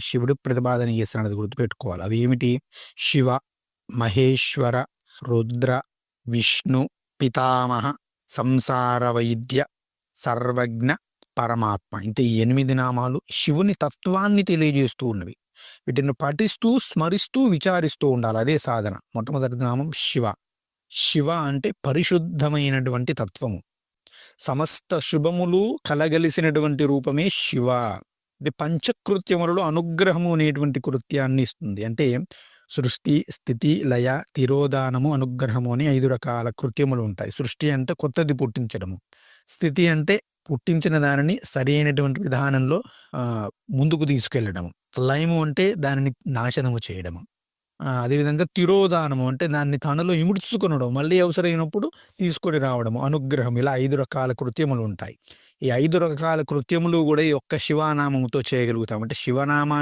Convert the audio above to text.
శివుడు ప్రతిపాదన చేస్తున్నది గుర్తుపెట్టుకోవాలి. అవి ఏమిటి? శివ మహేశ్వర రుద్ర విష్ణు పితామహ సంసార వైద్య సర్వజ్ఞ పరమాత్మ. ఇంత ఎనిమిది నామాలు శివుని తత్వాన్ని తెలియజేస్తూ ఉన్నవి. వీటిని పఠిస్తూ స్మరిస్తూ విచారిస్తూ ఉండాలి. అదే సాధన. మొట్టమొదటి నామం శివ. శివ అంటే పరిశుద్ధమైనటువంటి తత్వము. సమస్త శుభములు కలగలిసినటువంటి రూపమే శివ. ఇది పంచకృత్యములలో అనుగ్రహము అనేటువంటి కృత్యాన్ని ఇస్తుంది. అంటే సృష్టి స్థితి లయ తిరోధానము అనుగ్రహము అని ఐదు రకాల కృత్యములు ఉంటాయి. సృష్టి అంటే కొత్తది పుట్టించడము. స్థితి అంటే పుట్టించిన దానిని సరైనటువంటి విధానంలో ముందుకు తీసుకెళ్ళడము. లయము అంటే దానిని నాశనము చేయడము. అదేవిధంగా తిరోదానము అంటే దాన్ని తనలో ఇముడ్చుకునడం మళ్ళీ అవసరమైనప్పుడు తీసుకొని రావడము అనుగ్రహం. ఇలా ఐదు రకాల కృత్యములు ఉంటాయి. ఈ ఐదు రకాల కృత్యములు కూడా ఈ ఒక్క శివనామముతో చేయగలుగుతాం. అంటే శివనామాన్ని